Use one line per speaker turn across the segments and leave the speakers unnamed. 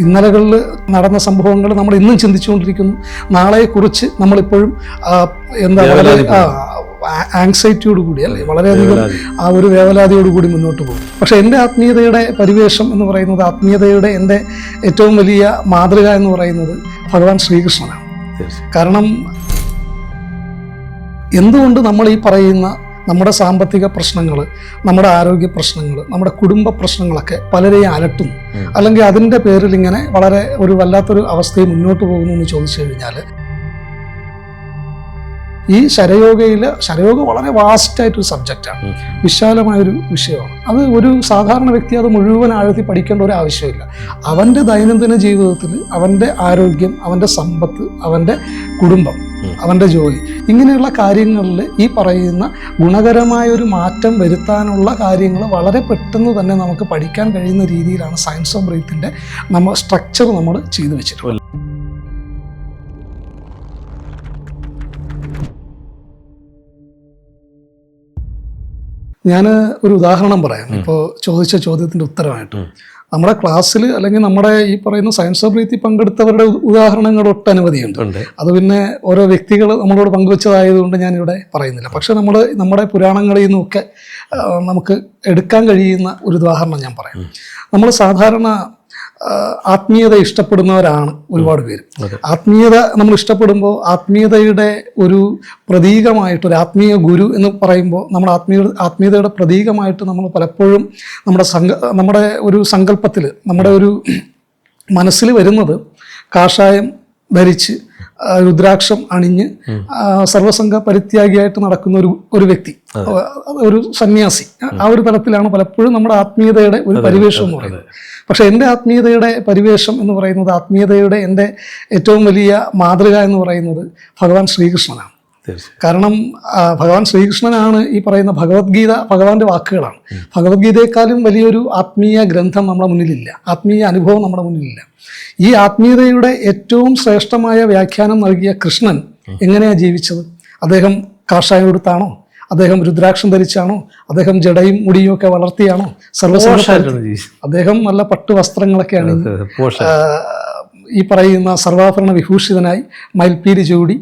ഇന്നലകളിൽ നടന്ന സംഭവങ്ങൾ നമ്മൾ ഇന്നും ചിന്തിച്ചുകൊണ്ടിരിക്കുന്നു. നാളെക്കുറിച്ച് നമ്മളിപ്പോഴും എന്താ വളരെ ആങ്സൈറ്റിയോട് കൂടി അല്ലേ? വളരെയധികം ആ ഒരു വേവലാതിയോട് കൂടി മുന്നോട്ട് പോകും. പക്ഷെ എന്റെ ആത്മീയതയുടെ പരിവേഷം എന്ന് പറയുന്നത് ആത്മീയതയുടെ എന്റെ ഏറ്റവും വലിയ മാതൃക എന്ന് പറയുന്നത് ഭഗവാൻ ശ്രീകൃഷ്ണനാണ്. കാരണം എന്തുകൊണ്ട് നമ്മൾ ഈ പറയുന്ന നമ്മുടെ സാമ്പത്തിക പ്രശ്നങ്ങൾ നമ്മുടെ ആരോഗ്യ പ്രശ്നങ്ങൾ നമ്മുടെ കുടുംബ പ്രശ്നങ്ങളൊക്കെ പലരെയും അലട്ടും. അല്ലെങ്കിൽ അതിന്റെ പേരിൽ ഇങ്ങനെ വളരെ ഒരു വല്ലാത്തൊരു അവസ്ഥയിൽ മുന്നോട്ട് പോകുന്നു എന്ന് ചോദിച്ചു കഴിഞ്ഞാൽ ഈ ശരയോഗയിൽ ശരയോഗ വളരെ വാസ്റ്റായിട്ടൊരു സബ്ജക്റ്റാണ് വിശാലമായൊരു വിഷയമാണ്. അത് ഒരു സാധാരണ വ്യക്തി അത് മുഴുവൻ ആഴത്തി പഠിക്കേണ്ട ഒരു ആവശ്യമില്ല. അവന്റെ ദൈനംദിന ജീവിതത്തിൽ അവന്റെ ആരോഗ്യം അവന്റെ സമ്പത്ത് അവന്റെ കുടുംബം അവന്റെ ജോലി. ഇങ്ങനെയുള്ള കാര്യങ്ങളിൽ ഈ പറയുന്ന ഗുണകരമായ ഒരു മാറ്റം വരുത്താനുള്ള കാര്യങ്ങൾ വളരെ പെട്ടെന്ന് തന്നെ നമുക്ക് പഠിക്കാൻ കഴിയുന്ന രീതിയിലാണ് സയൻസ് ഓഫ് ബ്രീത്തിന്റെ നമ്മൾ സ്ട്രക്ചർ നമ്മൾ ചെയ്തു വെച്ചിട്ടുള്ളത്. ഞാൻ ഒരു ഉദാഹരണം പറയാം. ഇപ്പോൾ ചോദിച്ച ചോദ്യത്തിന്റെ ഉത്തരമായിട്ട്. നമ്മുടെ ക്ലാസ്സിൽ അല്ലെങ്കിൽ നമ്മുടെ ഈ പറയുന്ന സയൻസ് ഓഫ് ബ്രീത്തിൽ പങ്കെടുത്തവരുടെ ഉദാഹരണങ്ങൾ ഒട്ടനവധിയുണ്ട് അത് പിന്നെ ഓരോ വ്യക്തികൾ നമ്മളോട് പങ്കുവച്ചതായതുകൊണ്ട് ഞാനിവിടെ പറയുന്നില്ല. പക്ഷെ നമ്മൾ നമ്മുടെ പുരാണങ്ങളിൽ നിന്നൊക്കെ നമുക്ക് എടുക്കാൻ കഴിയുന്ന ഒരു ഉദാഹരണം ഞാൻ പറയാം. നമ്മൾ സാധാരണ ആത്മീയത ഇഷ്ടപ്പെടുന്നവരാണ് ഒരുപാട് പേര്. ആത്മീയത നമ്മൾ ഇഷ്ടപ്പെടുമ്പോൾ ആത്മീയതയുടെ ഒരു പ്രതീകമായിട്ട് ഒരു ആത്മീയ ഗുരു എന്ന് പറയുമ്പോൾ നമ്മൾ ആത്മീയ ആത്മീയതയുടെ പ്രതീകമായിട്ട് നമ്മൾ പലപ്പോഴും നമ്മുടെ സങ്ക നമ്മുടെ ഒരു സങ്കല്പത്തിൽ നമ്മുടെ ഒരു മനസ്സിൽ വരുന്നത് കാഷായം ധരിച്ച് രുദ്രാക്ഷം അണിഞ്ഞ് സർവസംഘ പരിത്യാഗിയായിട്ട് നടക്കുന്ന ഒരു ഒരു വ്യക്തി ഒരു സന്യാസി. ആ ഒരു തലത്തിലാണ് പലപ്പോഴും നമ്മുടെ ആത്മീയതയുടെ ഒരു പരിവേഷം എന്ന് പറയുന്നത്. പക്ഷെ എന്റെ ആത്മീയതയുടെ പരിവേഷം എന്ന് പറയുന്നത് ആത്മീയതയുടെ എന്റെ ഏറ്റവും വലിയ മാതൃക എന്ന് പറയുന്നത് ഭഗവാൻ ശ്രീകൃഷ്ണനാണ്. കാരണം ഭഗവാൻ ശ്രീകൃഷ്ണനാണ് ഈ പറയുന്ന ഭഗവത്ഗീത ഭഗവാന്റെ വാക്കുകളാണ്. ഭഗവത്ഗീതയെക്കാളും വലിയൊരു ആത്മീയ ഗ്രന്ഥം നമ്മുടെ മുന്നിലില്ല. ആത്മീയ അനുഭവം നമ്മുടെ മുന്നിലില്ല. ഈ ആത്മീയതയുടെ ഏറ്റവും ശ്രേഷ്ഠമായ വ്യാഖ്യാനം നൽകിയ കൃഷ്ണൻ എങ്ങനെയാണ് ജീവിച്ചത്? അദ്ദേഹം കാഷായം എടുത്താണോ അദ്ദേഹം രുദ്രാക്ഷം ധരിച്ചാണോ? അദ്ദേഹം ജടയും മുടിയും ഒക്കെ വളർത്തിയാണോ?
സർവസാധാരണ
അദ്ദേഹം നല്ല പട്ടു വസ്ത്രങ്ങളൊക്കെ അണിഞ്ഞ്
അതെ, പോഷ
ആ, ഈ പറയുന്ന സർവാഭരണ വിഭൂഷിതനായി മയിൽപ്പീരി ചൂടി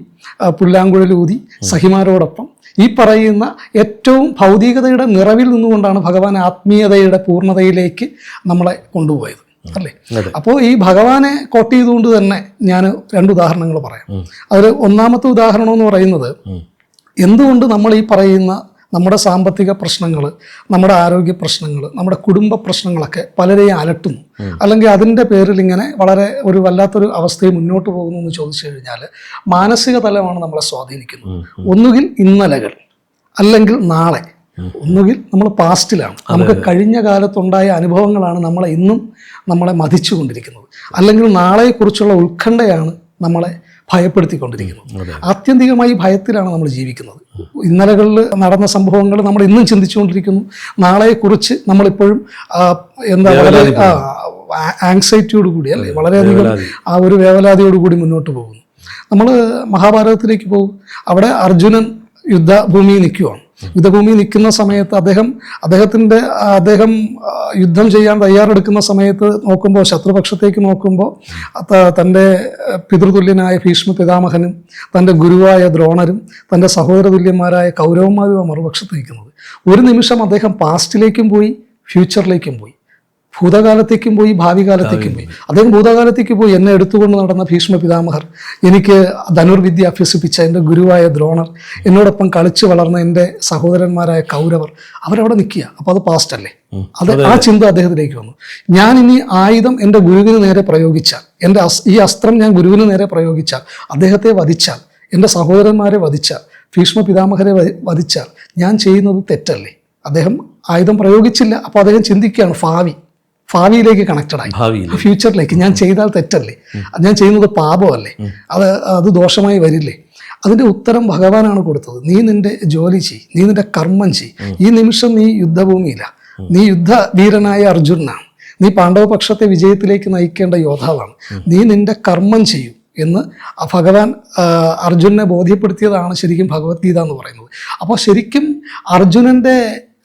പുല്ലാങ്കുഴലൂതി സഹിമാരോടൊപ്പം. ഈ പറയുന്ന ഏറ്റവും ഭൗതികതയുടെ നിറവിൽ നിന്നുകൊണ്ടാണ് ഭഗവാൻ ആത്മീയതയുടെ പൂർണതയിലേക്ക് നമ്മളെ കൊണ്ടുപോയത്. അല്ലേ? അപ്പോൾ ഈ ഭഗവാനെ കോട്ട് ചെയ്തുകൊണ്ട് തന്നെ ഞാൻ രണ്ട് ഉദാഹരണങ്ങൾ പറയാം. അതിൽ ഒന്നാമത്തെ ഉദാഹരണം എന്ന് പറയുന്നത്. എന്തുകൊണ്ട് നമ്മൾ ഈ പറയുന്ന നമ്മുടെ സാമ്പത്തിക പ്രശ്നങ്ങൾ നമ്മുടെ ആരോഗ്യ പ്രശ്നങ്ങൾ നമ്മുടെ കുടുംബ പ്രശ്നങ്ങളൊക്കെ പലരെയും അലട്ടുന്നു. അല്ലെങ്കിൽ അതിന്റെ പേരിൽ ഇങ്ങനെ വളരെ ഒരു വല്ലാത്തൊരു അവസ്ഥയിൽ മുന്നോട്ട് പോകുന്നു എന്ന് ചോദിച്ചു കഴിഞ്ഞാൽ മാനസിക തലമാണ് നമ്മളെ സ്വാധീനിക്കുന്നത്. ഒന്നുകിൽ ഇന്നലകൾ അല്ലെങ്കിൽ നാളെ. ഒന്നുകിൽ നമ്മൾ പാസ്റ്റിലാണ്. നമുക്ക് കഴിഞ്ഞ കാലത്തുണ്ടായ അനുഭവങ്ങളാണ് നമ്മളെ ഇന്നും നമ്മളെ മതിച്ചുകൊണ്ടിരിക്കുന്നത്. അല്ലെങ്കിൽ നാളെക്കുറിച്ചുള്ള ഉത്കണ്ഠയാണ് നമ്മളെ ഭയപ്പെടുത്തിക്കൊണ്ടിരിക്കുന്നത് ആത്യന്തികമായി ഭയത്തിലാണ് നമ്മൾ ജീവിക്കുന്നത്. ഇന്നലകളിൽ നടന്ന സംഭവങ്ങൾ നമ്മൾ ഇന്നും ചിന്തിച്ചുകൊണ്ടിരിക്കുന്നു. നാളെക്കുറിച്ച് നമ്മളിപ്പോഴും എന്താ പറയുക ആങ്സൈറ്റിയോട് കൂടി അല്ലേ? വളരെയധികം ആ ഒരു വേവലാതിയോട് കൂടി മുന്നോട്ട് പോകുന്നു. നമ്മൾ മഹാഭാരതത്തിലേക്ക് പോകും. അവിടെ അർജുനൻ യുദ്ധഭൂമിയിൽ നിൽക്കുവാണ്. യുദ്ധഭൂമിയിൽ നിൽക്കുന്ന സമയത്ത് അദ്ദേഹം അദ്ദേഹത്തിന്റെ അദ്ദേഹം യുദ്ധം ചെയ്യാൻ തയ്യാറെടുക്കുന്ന സമയത്ത് നോക്കുമ്പോൾ ശത്രുപക്ഷത്തേക്ക് നോക്കുമ്പോൾ തന്റെ പിതൃതുല്യനായ ഭീഷ്മ പിതാമഹനും തന്റെ ഗുരുവായ ദ്രോണരും തന്റെ സഹോദരതുല്യന്മാരായ കൗരവന്മാരും മറുപക്ഷത്ത് നിൽക്കുന്നത്. ഒരു നിമിഷം അദ്ദേഹം പാസ്റ്റിലേക്കും പോയി ഫ്യൂച്ചറിലേക്കും പോയി. ഭൂതകാലത്തേക്കും പോയി ഭാവി കാലത്തേക്കും പോയി. അദ്ദേഹം ഭൂതകാലത്തേക്ക് പോയി എന്നെ എടുത്തുകൊണ്ട് നടന്ന ഭീഷ്മ പിതാമഹർ എനിക്ക് ധനുർവിദ്യ അഭ്യസിപ്പിച്ച എന്റെ ഗുരുവായ ദ്രോണർ എന്നോടൊപ്പം കളിച്ചു വളർന്ന എന്റെ സഹോദരന്മാരായ കൗരവർ അവരവിടെ നിൽക്കുക. അപ്പോൾ അത് പാസ്റ്റ് അല്ലേ? അത് ആ ചിന്ത അദ്ദേഹത്തിലേക്ക് വന്നു. ഞാൻ ഇനി ആയുധം എന്റെ ഗുരുവിന് നേരെ പ്രയോഗിച്ചാൽ എന്റെ അസ് ഈ അസ്ത്രം ഞാൻ ഗുരുവിന് നേരെ പ്രയോഗിച്ചാൽ അദ്ദേഹത്തെ വധിച്ചാൽ എന്റെ സഹോദരന്മാരെ വധിച്ചാൽ ഭീഷ്മ പിതാമഹരെ വധിച്ചാൽ ഞാൻ ചെയ്യുന്നത് തെറ്റല്ലേ? അദ്ദേഹം ആയുധം പ്രയോഗിച്ചില്ല. അപ്പോൾ അദ്ദേഹം ചിന്തിക്കുകയാണ് ഭാവി. ഭാവിയിലേക്ക് കണക്റ്റഡ് ആയി. ഫ്യൂച്ചറിലേക്ക് ഞാൻ ചെയ്താൽ തെറ്റല്ലേ? അത് ഞാൻ ചെയ്യുന്നത് പാപമല്ലേ? അത് അത് ദോഷമായി വരില്ലേ? അതിന്റെ ഉത്തരം ഭഗവാനാണ് കൊടുത്തത്. നീ നിന്റെ ജോലി ചെയ് നീ നിന്റെ കർമ്മം ചെയ് ഈ നിമിഷം നീ യുദ്ധഭൂമിയില്ല നീ യുദ്ധവീരനായ അർജുനാണ് നീ പാണ്ഡവപക്ഷത്തെ വിജയത്തിലേക്ക് നയിക്കേണ്ട യോദ്ധാവാണ്. നീ നിന്റെ കർമ്മം ചെയ്യൂ എന്ന് ഭഗവാൻ അർജുനെ ബോധ്യപ്പെടുത്തിയതാണ് ശരിക്കും ഭഗവത്ഗീത എന്ന് പറയുന്നത്. അപ്പോൾ ശരിക്കും അർജുനന്റെ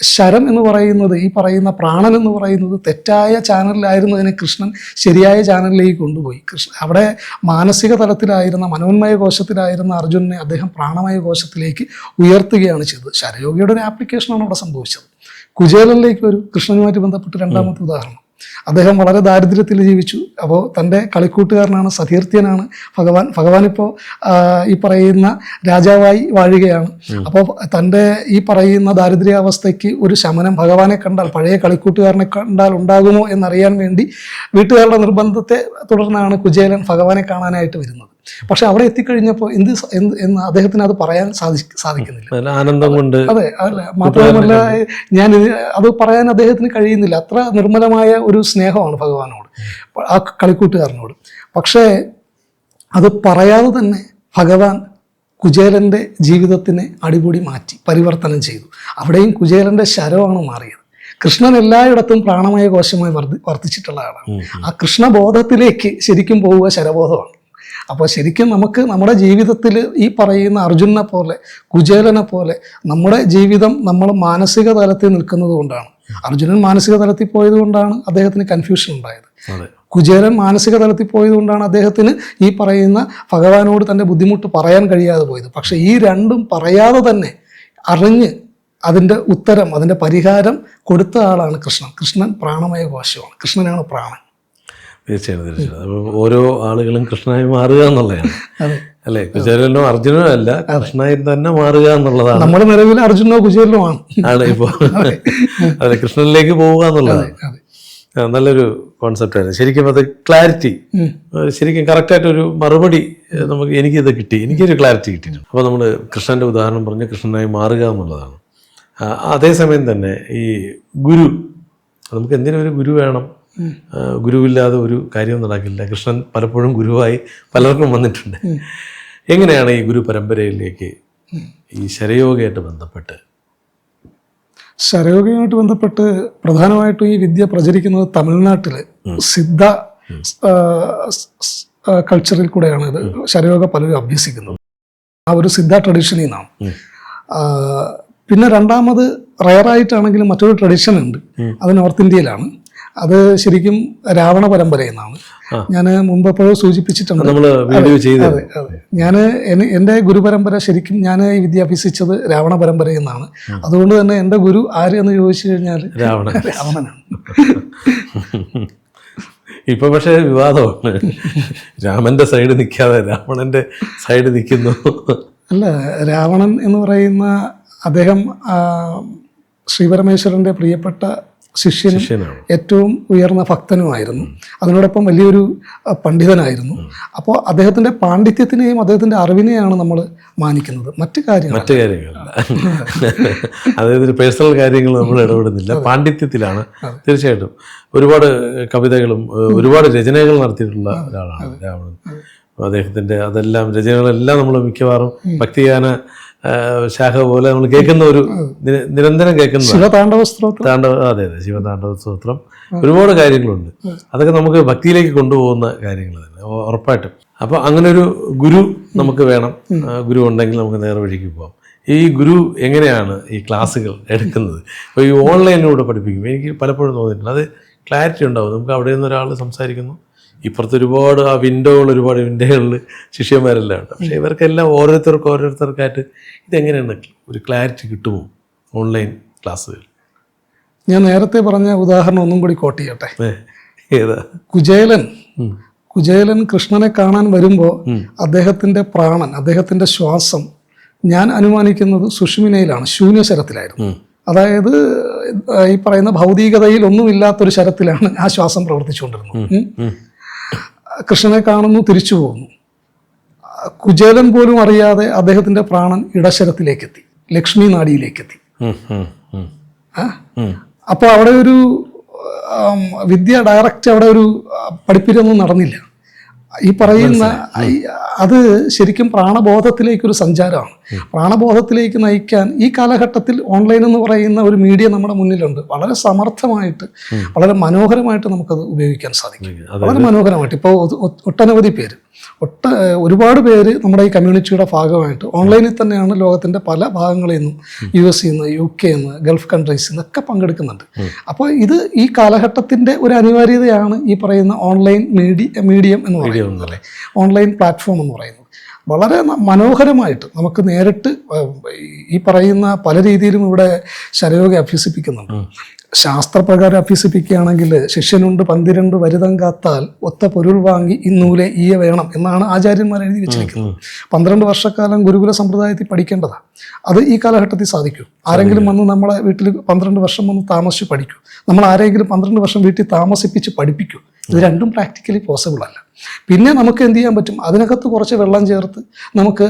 ശരം എന്ന് പറയുന്നത് ഈ പറയുന്ന പ്രാണൻ എന്ന് പറയുന്നത് തെറ്റായ ചാനലിലായിരുന്നതിനെ കൃഷ്ണൻ ശരിയായ ചാനലിലേക്ക് കൊണ്ടുപോയി. കൃഷ്ണ അവിടെ മാനസിക തലത്തിലായിരുന്ന മനോന്മയ കോശത്തിലായിരുന്ന അർജുനനെ അദ്ദേഹം പ്രാണമയ കോശത്തിലേക്ക് ഉയർത്തുകയാണ് ചെയ്തത്. ശരയോഗിയുടെ ഒരു ആപ്ലിക്കേഷനാണ് അവിടെ സംഭവിച്ചത്. കുചേലനിലേക്ക് ഒരു കൃഷ്ണനുമായിട്ട് ബന്ധപ്പെട്ട് രണ്ടാമത്തെ ഉദാഹരണം. അദ്ദേഹം വളരെ ദാരിദ്ര്യത്തിൽ ജീവിച്ചു. അപ്പോൾ തന്റെ കളിക്കൂട്ടുകാരനാണ് സതീർത്ഥ്യനാണ് ഭഗവാൻ. ഭഗവാൻ ഇപ്പോൾ ഈ പറയുന്ന രാജാവായി വാഴുകയാണ്. അപ്പോൾ തന്റെ ഈ പറയുന്ന ദാരിദ്ര്യാവസ്ഥയ്ക്ക് ഒരു ശമനം ഭഗവാനെ കണ്ടാൽ പഴയ കളിക്കൂട്ടുകാരനെ കണ്ടാൽ ഉണ്ടാകുമോ എന്നറിയാൻ വേണ്ടി വീട്ടുകാരുടെ നിർബന്ധത്തെ തുടർന്നാണ് കുചേലൻ ഭഗവാനെ കാണാനായിട്ട് വരുന്നത്. പക്ഷെ അവിടെ എത്തിക്കഴിഞ്ഞപ്പോൾ എന്ത് എന്ന് അദ്ദേഹത്തിന് അത് പറയാൻ സാധി സാധിക്കുന്നില്ല.
ആനന്ദം കൊണ്ട്
അതെ അല്ല മാത്രമല്ല ഞാൻ ഇത് അത് പറയാൻ അദ്ദേഹത്തിന് കഴിയുന്നില്ല. അത്ര നിർമ്മലമായ ഒരു സ്നേഹമാണ് ഭഗവാനോട് ആ കളിക്കൂട്ടുകാരനോട്. പക്ഷേ അത് പറയാതെ തന്നെ ഭഗവാൻ കുചേലന്റെ ജീവിതത്തിനെ അടിപൊളി മാറ്റി പരിവർത്തനം ചെയ്തു. അവിടെയും കുചേലന്റെ ശരമാണ് മാറിയത്. കൃഷ്ണൻ എല്ലായിടത്തും പ്രാണമയ കോശമായി വർദ്ധി വർദ്ധിച്ചിട്ടുള്ള ആളാണ്. ആ കൃഷ്ണബോധത്തിലേക്ക് ശരിക്കും പോവുക ശരബോധമാണ്. അപ്പോൾ ശരിക്കും നമുക്ക് നമ്മുടെ ജീവിതത്തിൽ ഈ പറയുന്ന അർജുനെ പോലെ കുചേലനെ പോലെ നമ്മുടെ ജീവിതം നമ്മൾ മാനസിക തലത്തിൽ നിൽക്കുന്നത് കൊണ്ടാണ്. അർജുനൻ മാനസിക തലത്തിൽ പോയത് കൊണ്ടാണ് അദ്ദേഹത്തിന് കൺഫ്യൂഷൻ ഉണ്ടായത്.
കുചേരൻ
കുചേലൻ മാനസിക തലത്തിൽ പോയത് കൊണ്ടാണ് അദ്ദേഹത്തിന് ഈ പറയുന്ന ഭഗവാനോട് തന്റെ ബുദ്ധിമുട്ട് പറയാൻ കഴിയാതെ പോയത്. പക്ഷെ ഈ രണ്ടും പറയാതെ തന്നെ അറിഞ്ഞ് അതിന്റെ ഉത്തരം അതിന്റെ പരിഹാരം കൊടുത്ത ആളാണ് കൃഷ്ണൻ. കൃഷ്ണൻ പ്രാണമയ കോശമാണ് കൃഷ്ണനാണ് പ്രാണൻ.
തീർച്ചയായും തീർച്ചയായും അപ്പോൾ ഓരോ ആളുകളും കൃഷ്ണനായി മാറുക എന്നുള്ളതാണ്. അല്ലെ? കുചേലനോ അർജുനോ അല്ല കൃഷ്ണനായി തന്നെ മാറുക എന്നുള്ളതാണ്.
നമ്മുടെ നിലവിൽ അർജുനോ കുചേലനോ ആണ്.
ആണ് ഇപ്പോൾ അതെ കൃഷ്ണനിലേക്ക് പോവുക എന്നുള്ളതാണ്. നല്ലൊരു കോൺസെപ്റ്റായിരുന്നു ശരിക്കും അത് ക്ലാരിറ്റി ശരിക്കും കറക്റ്റായിട്ടൊരു മറുപടി നമുക്ക് എനിക്കിത് കിട്ടി. എനിക്കൊരു ക്ലാരിറ്റി കിട്ടിയിരുന്നു അപ്പോൾ നമ്മൾ കൃഷ്ണന്റെ ഉദാഹരണം പറഞ്ഞ് കൃഷ്ണനായി മാറുക എന്നുള്ളതാണ്. അതേസമയം തന്നെ ഈ ഗുരു നമുക്ക് എന്തിനും ഒരു ഗുരു വേണം? ഗുരുവില്ലാതെ ഒരു കാര്യവും നടക്കില്ല. കൃഷ്ണൻ പലപ്പോഴും ഗുരുവായി പലർക്കും വന്നിട്ടുണ്ട്. എങ്ങനെയാണ് ഈ ഗുരു പരമ്പരയിലേക്ക് ഈ ശരയോഗയായിട്ട് ബന്ധപ്പെട്ട്?
ശരയോഗയുമായിട്ട് ബന്ധപ്പെട്ട് പ്രധാനമായിട്ടും ഈ വിദ്യ പ്രചരിക്കുന്നത് തമിഴ്നാട്ടിൽ സിദ്ധ കൾച്ചറിൽ കൂടെയാണ് ഇത് ശരയോഗ പലരും അഭ്യസിക്കുന്നത്. ആ ഒരു സിദ്ധ ട്രഡീഷനിൽ നിന്നാണ്. പിന്നെ രണ്ടാമത് റയറായിട്ടാണെങ്കിലും മറ്റൊരു ട്രഡീഷൻ ഉണ്ട്. അത് നോർത്ത് ഇന്ത്യയിലാണ്. അത് ശരിക്കും രാവണ പരമ്പരയിൽ നിന്നാണ്. ഞാൻ മുമ്പ് എപ്പോഴും സൂചിപ്പിച്ചിട്ടുണ്ട്. അതെ അതെ ഞാൻ എന്റെ ഗുരുപരമ്പര ശരിക്കും ഞാൻ ഈ വിദ്യ അഭ്യസിച്ചത് രാവണ പരമ്പരയിൽ നിന്നാണ്. അതുകൊണ്ട് തന്നെ എന്റെ ഗുരു ആര് എന്ന് ചോദിച്ചു കഴിഞ്ഞാൽ
രാവണൻ.
രാവണനാണ്.
ഇപ്പൊ പക്ഷേ വിവാദമാണ്. രാമന്റെ സൈഡ് നിൽക്കാതെ രാവണന്റെ സൈഡ് നിൽക്കുന്നു.
അല്ല രാവണൻ എന്ന് പറയുന്ന അദ്ദേഹം ശ്രീപരമേശ്വരന്റെ പ്രിയപ്പെട്ട ശിഷ്യനും ഏറ്റവും ഉയർന്ന ഭക്തനുമായിരുന്നു. അതിനോടൊപ്പം വലിയൊരു പണ്ഡിതനായിരുന്നു. അപ്പോൾ അദ്ദേഹത്തിന്റെ പാണ്ഡിത്യത്തിനെയും അദ്ദേഹത്തിന്റെ അറിവിനെയാണ് നമ്മൾ മാനിക്കുന്നത്. മറ്റു കാര്യങ്ങൾ
മറ്റു കാര്യങ്ങൾ അതായത് പേഴ്സണൽ കാര്യങ്ങൾ നമ്മൾ ഇടപെടുന്നില്ല. പാണ്ഡിത്യത്തിലാണ്. തീർച്ചയായിട്ടും. ഒരുപാട് കവിതകളും ഒരുപാട് രചനകൾ നടത്തിയിട്ടുള്ള ഒരാളാണ് രാവണൻ. അദ്ദേഹത്തിന്റെ അതെല്ലാം രചനകളെല്ലാം നമ്മൾ മിക്കവാറും ഭക്തിഗാന ശാഖ പോലെ നമ്മൾ കേൾക്കുന്ന ഒരു നിരന്തരം കേൾക്കുന്ന
ശിവതാണ്ഡവ സ്ത്രോത്രം
താണ്ഡവ അതെ അതെ ശിവതാണ്ഡവ സ്തോത്രം ഒരുപാട് കാര്യങ്ങളുണ്ട്. അതൊക്കെ നമുക്ക് ഭക്തിയിലേക്ക് കൊണ്ടുപോകുന്ന കാര്യങ്ങൾ തന്നെ ഉറപ്പായിട്ടും. അപ്പോൾ അങ്ങനെ ഒരു ഗുരു നമുക്ക് വേണം. ഗുരു ഉണ്ടെങ്കിൽ നമുക്ക് നേരെ വഴിക്ക് പോകാം ഈ ഗുരു എങ്ങനെയാണ് ഈ ക്ലാസ്സുകൾ എടുക്കുന്നത്? അപ്പോൾ ഈ ഓൺലൈനിലൂടെ പഠിപ്പിക്കും. എനിക്ക് പലപ്പോഴും തോന്നിയിട്ടുണ്ട്. അത് ക്ലാരിറ്റി ഉണ്ടാവും. നമുക്ക് അവിടെ നിന്ന് ഒരാൾ സംസാരിക്കുന്നു ഇപ്പുറത്ത് ഒരുപാട് ആ വിൻഡോകൾ ഒരുപാട് വിൻഡോകളിൽ ശിഷ്യന്മാരെല്ലാം ഉണ്ട്. പക്ഷേ ഇവർക്കെല്ലാം ഓരോരുത്തർക്ക് ഓരോരുത്തർക്കായിട്ട് ഇതെങ്ങനെയാണ്? ഒരു ക്ലാരിറ്റി കിട്ടുമോ? ഓൺലൈൻ ക്ലാസ്സുകൾ
ഞാൻ നേരത്തെ പറഞ്ഞ ഉദാഹരണം ഒന്നും കൂടി കോട്ട് ചെയ്യട്ടെ.
ഏതാ?
കുചേലൻ
കുജേലൻ
കുചേലൻ കൃഷ്ണനെ കാണാൻ വരുമ്പോൾ അദ്ദേഹത്തിന്റെ പ്രാണൻ അദ്ദേഹത്തിന്റെ ശ്വാസം ഞാൻ അനുമാനിക്കുന്നത് സുഷ്മിനയിലാണ് ശൂന്യശരത്തിലായിരുന്നു.
ശരത്തിലായിരുന്നു
അതായത് ഈ പറയുന്ന ഭൗതികതയിൽ ഒന്നുമില്ലാത്തൊരു ശരത്തിലാണ് ആ ശ്വാസം പ്രവർത്തിച്ചുകൊണ്ടിരുന്നത്. കൃഷ്ണനെ കാണുന്നു തിരിച്ചു പോകുന്നു. കുചേലൻ പോലും അറിയാതെ അദ്ദേഹത്തിന്റെ പ്രാണൻ ഇടശരത്തിലേക്കെത്തി ലക്ഷ്മി
നാടിയിലേക്കെത്തി.
അപ്പോൾ അവിടെ ഒരു വിദ്യ ഡയറക്റ്റ് അവിടെ ഒരു പഠിപ്പിരൊന്നും നടന്നില്ല. ഈ പറയുന്ന അത് ശരിക്കും പ്രാണബോധത്തിലേക്കൊരു സഞ്ചാരമാണ്. പ്രാണബോധത്തിലേക്ക് നയിക്കാൻ ഈ കാലഘട്ടത്തിൽ ഓൺലൈൻ എന്ന് പറയുന്ന ഒരു മീഡിയ നമ്മുടെ മുന്നിലുണ്ട്. വളരെ സമർത്ഥമായിട്ട് വളരെ മനോഹരമായിട്ട് നമുക്കത് ഉപയോഗിക്കാൻ സാധിക്കും. വളരെ മനോഹരമായിട്ട്. ഇപ്പോൾ ഒട്ടനവധി പേര് ഒട്ട ഒരുപാട് പേര് നമ്മുടെ ഈ കമ്മ്യൂണിറ്റിയുടെ ഭാഗമായിട്ട് ഓൺലൈനിൽ തന്നെയാണ് ലോകത്തിന്റെ പല ഭാഗങ്ങളിൽ നിന്നും യു എസ് നിന്ന് യു കെ നിന്ന് ഗൾഫ് കൺട്രീസിൽ നിന്നൊക്കെ പങ്കെടുക്കുന്നുണ്ട്. അപ്പോൾ ഇത് ഈ കാലഘട്ടത്തിന്റെ ഒരു അനിവാര്യതയാണ് ഈ പറയുന്ന ഓൺലൈൻ മീഡിയ മീഡിയം എന്ന് പറയുന്നത്. അല്ലേ ഓൺലൈൻ പ്ലാറ്റ്ഫോം എന്ന് പറയുന്നത്. വളരെ മനോഹരമായിട്ട് നമുക്ക് നേരിട്ട് ഈ പറയുന്ന പല രീതിയിലും ഇവിടെ ശരയോഗ അഭ്യസിപ്പിക്കുന്നുണ്ട്. ശാസ്ത്രപ്രകാരം അഭ്യസിപ്പിക്കുകയാണെങ്കിൽ ശിഷ്യനുണ്ട് പന്തിരണ്ട് വരുതം കാത്താൽ ഒത്ത പൊരുൾ വാങ്ങി ഇന്നൂലെ ഈയ വേണം എന്നാണ് ആചാര്യന്മാർ എഴുതി വെച്ചിരിക്കുന്നത്. പന്ത്രണ്ട് വർഷക്കാലം ഗുരുകുല സമ്പ്രദായത്തിൽ പഠിക്കേണ്ടതാണ് അത് ഈ കാലഘട്ടത്തിൽ സാധിക്കും. ആരെങ്കിലും വന്ന് നമ്മളെ വീട്ടിൽ പന്ത്രണ്ട് വർഷം വന്ന് താമസിച്ച് പഠിക്കും. നമ്മൾ ആരെങ്കിലും പന്ത്രണ്ട് വർഷം വീട്ടിൽ താമസിപ്പിച്ച് പഠിപ്പിക്കും. ഇത് രണ്ടും പ്രാക്ടിക്കലി പോസിബിൾ അല്ല. പിന്നെ നമുക്ക് എന്ത് ചെയ്യാൻ പറ്റും? അതിനകത്ത് കുറച്ച് വെള്ളം ചേർത്ത് നമുക്ക്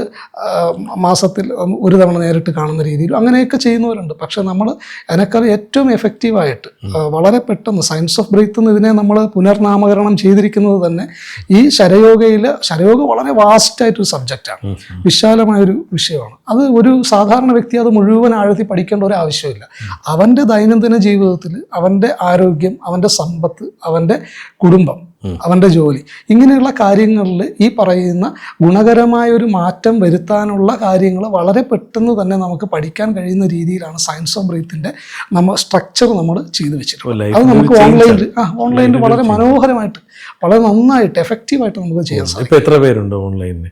മാസത്തിൽ ഒരു തവണ നേരിട്ട് കാണുന്ന രീതിയിലും അങ്ങനെയൊക്കെ ചെയ്യുന്നവരുണ്ട്. പക്ഷെ നമ്മൾ അതിനേക്കാൾ ഏറ്റവും എഫക്റ്റീവായിട്ട് വളരെ പെട്ടെന്ന് സയൻസ് ഓഫ് ബ്രീത്ത് എന്ന് ഇതിനെ നമ്മൾ പുനർനാമകരണം ചെയ്തിരിക്കുന്നത് തന്നെ ഈ ശരയോഗയിൽ ശരയോഗ വളരെ വാസ്റ്റായിട്ടൊരു സബ്ജക്റ്റാണ്. വിശാലമായൊരു വിഷയമാണ്. അത് ഒരു സാധാരണ വ്യക്തി അത് മുഴുവൻ ആഴത്തി പഠിക്കേണ്ട ഒരു ആവശ്യമില്ല. അവന്റെ ദൈനംദിന ജീവിതത്തിൽ അവന്റെ ആരോഗ്യം അവന്റെ സമ്പത്ത് അവന്റെ കുടുംബം അവന്റെ ജോലി. ഇങ്ങനെയുള്ള കാര്യങ്ങളിൽ ഈ പറയുന്ന ഗുണകരമായ ഒരു മാറ്റം വരുത്താനുള്ള കാര്യങ്ങൾ വളരെ പെട്ടെന്ന് തന്നെ നമുക്ക് പഠിക്കാൻ കഴിയുന്ന രീതിയിലാണ് സയൻസ് ഓഫ് ബ്രീത്തിന്റെ നമ്മൾ സ്ട്രക്ചർ നമ്മൾ ചെയ്തു വെച്ചിട്ടുള്ളത്. അത് നമുക്ക് ഓൺലൈനിൽ ആ ഓൺലൈനിൽ വളരെ മനോഹരമായിട്ട് വളരെ നന്നായിട്ട് എഫക്റ്റീവായിട്ട് നമുക്ക് ചെയ്യാൻ സാധിക്കും.
എത്ര പേരുണ്ട് ഓൺലൈനിൽ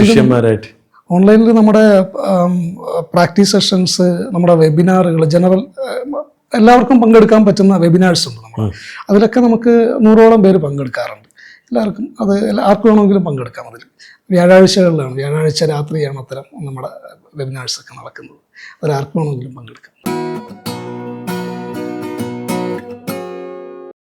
ശിഷ്യന്മാരായിട്ട്.
ഓൺലൈനിൽ നമ്മുടെ പ്രാക്ടീസ് സെഷൻസ് നമ്മുടെ വെബിനാറുകൾ ജനറൽ എല്ലാവർക്കും പങ്കെടുക്കാൻ പറ്റുന്ന വെബിനാഴ്സ് ഉണ്ട് നമ്മൾ അതിലൊക്കെ നമുക്ക് നൂറോളം പേര് പങ്കെടുക്കാറുണ്ട്. എല്ലാവർക്കും അത് ആർക്ക് വേണമെങ്കിലും പങ്കെടുക്കാം അതിൽ വ്യാഴാഴ്ചകളിലാണ് വ്യാഴാഴ്ച രാത്രിയാണ് അത്തരം നമ്മുടെ വെബിനാർസ് ഒക്കെ നടക്കുന്നത്. അതിൽ ആർക്ക് വേണമെങ്കിലും പങ്കെടുക്കാം.